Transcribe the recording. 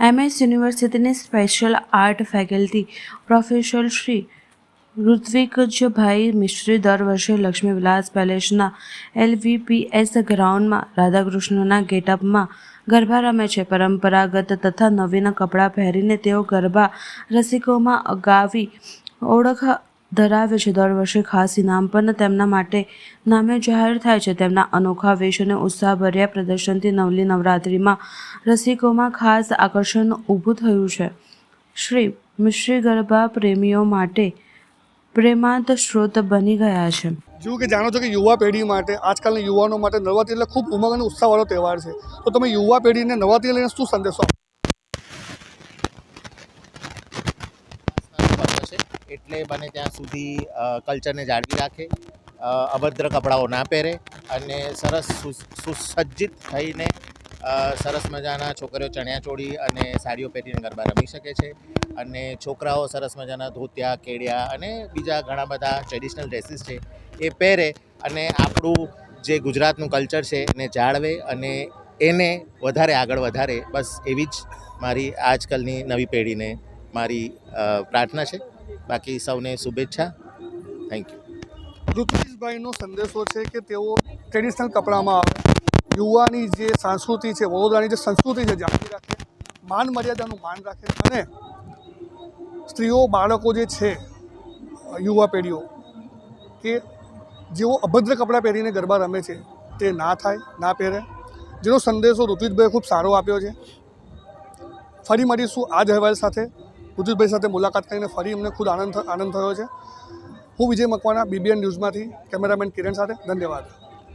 MS યુનિવર્સિટીની special art faculty professor Shri ઋત્વિકજભાઈ Mishri દર વર્ષે લક્ષ્મી વિલાસ પેલેસના એલવીપીએસ ગ્રાઉન્ડમાં રાધાકૃષ્ણના ગેટઅપમાં ગરબા રમે છે. પરંપરાગત તથા નવીન કપડાં પહેરીને તેઓ ગરબા રસિકોમાં અગાવી ઓળખ ધરાવે છે. દર વર્ષે ખાસ ઇનામ પણ તેમના માટે નામે જાહેર થાય છે. તેમના અનોખા વેશ અને ઉત્સાહભર્યા પ્રદર્શનથી નવલી નવરાત્રિમાં રસિકોમાં ખાસ આકર્ષણ ઊભું થયું છે. શ્રી મિશ્રી ગરબા પ્રેમીઓ માટે પ્રેમાંત સ્ત્રોત બની ગયા છે. જેવું કે જાણો છો કે યુવા પેઢી માટે, આજકાલના યુવાનો માટે નવરાત્રિ એટલે ખૂબ ઉમંગ અને ઉત્સાહવાળો તહેવાર છે. તો તમે યુવા પેઢીને નવરાત્રિ લઈને શું સંદેશો છે. એટલે બને ત્યાં સુધી કલ્ચરને જાળવી રાખે અભદ્ર કપડાઓ ના પહેરે અને સરસ સુસજ્જિત થઈને સરસ મજાના છોકરીઓ ચણિયા ચોળી અને સાડીઓ પહેરીને ગરબા રમી શકે છે અને છોકરાઓ સરસ મજાના ધોતિયા કેડિયા અને બીજા ઘણા બધા ટ્રેડિશનલ ડ્રેસીસ છે એ પહેરે અને આપણું જે ગુજરાતનું કલ્ચર છે એને જાળવે અને એને વધારે આગળ વધારે બસ એવી જ મારી આજકાલની નવી પેઢીને મારી પ્રાર્થના છે. બાકી સૌને શુભેચ્છા. થેન્ક યુ ઋત્વિજભાઈનો સંદેશો છે કે તેઓ ટ્રેડિશનલ કપડામાં આવે. યુવાની જે સંસ્કૃતિ છે, વડોદરાની જે સંસ્કૃતિ છે, જાળવી રાખે, માન મર્યાદાનું માન રાખે અને સ્ત્રીઓ, બાળકો જે છે, યુવા પેઢીઓ, કે જેઓ અભદ્ર કપડાં પહેરીને ગરબા રમે છે, તે ના થાય, ના પહેરે. જેનો સંદેશો ઋત્વિજભાઈએ ખૂબ સારો આપ્યો છે. ફરી મળીશું આ જ અહેવાલ સાથે. ઋત્વિજભાઈ સાથે મુલાકાત કરીને ફરી અમને ખૂબ આનંદ આનંદ થયો છે. હું વિજય મકવાના બીબીએન ન્યૂઝમાંથી કેમેરામેન કિરણ સાથે. ધન્યવાદ.